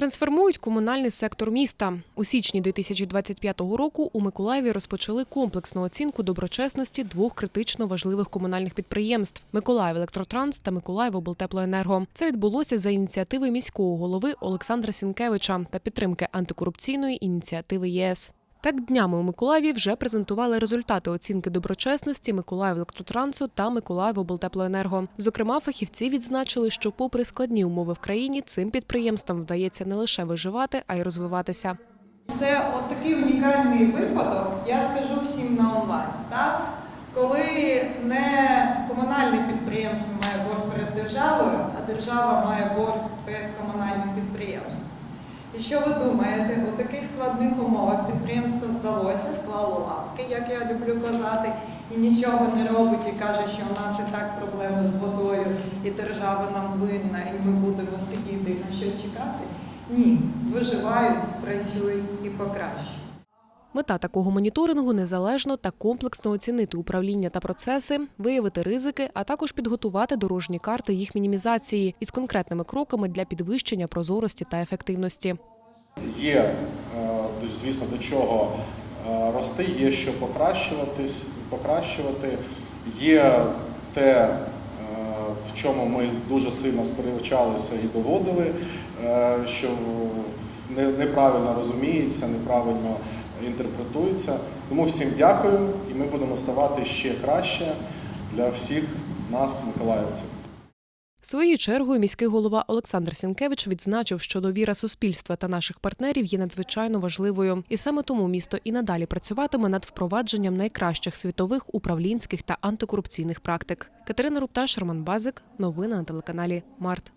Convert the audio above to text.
Трансформують комунальний сектор міста. У січні 2025 року у Миколаєві розпочали комплексну оцінку доброчесності двох критично важливих комунальних підприємств Миколаїв Електротранс та Миколаївоблтеплоенерго. Це відбулося за ініціативи міського голови Олександра Сінкевича та підтримки антикорупційної ініціативи ЄС. Так днями у Миколаєві вже презентували результати оцінки доброчесності Миколаїв Електротрансу та Миколаїв облтеплоенерго. Зокрема, фахівці відзначили, що, попри складні умови в країні, цим підприємствам вдається не лише виживати, а й розвиватися. Це от такий унікальний випадок, я скажу всім на онлайн. Так? Коли не комунальне підприємство має борг перед державою, а держава має борг перед комунальним підприємством. І що ви думаєте, у таких складних умовах підприємство здалося, склало лапки, як я люблю казати, і нічого не робить і каже, що у нас і так проблеми з водою, і держава нам винна, і ми будемо сидіти і на щось чекати? Ні, виживають, працюють і покращують. Мета такого моніторингу незалежно та комплексно оцінити управління та процеси, виявити ризики, а також підготувати дорожні карти їх мінімізації із конкретними кроками для підвищення прозорості та ефективності. Є, е, звісно, до чого е, рости, є що покращуватись, покращувати. Є те, е, в чому ми дуже сильно сперечалися і доводили, е, що неправильно розуміється, неправильно інтерпретується. Тому всім дякую, і ми будемо ставати ще краще для всіх нас, миколаївців. Своєю чергою міський голова Олександр Сінкевич відзначив, що довіра суспільства та наших партнерів є надзвичайно важливою, і саме тому місто і надалі працюватиме над впровадженням найкращих світових управлінських та антикорупційних практик. Катерина Рупташ, Роман Базик. Новини на телеканалі Март.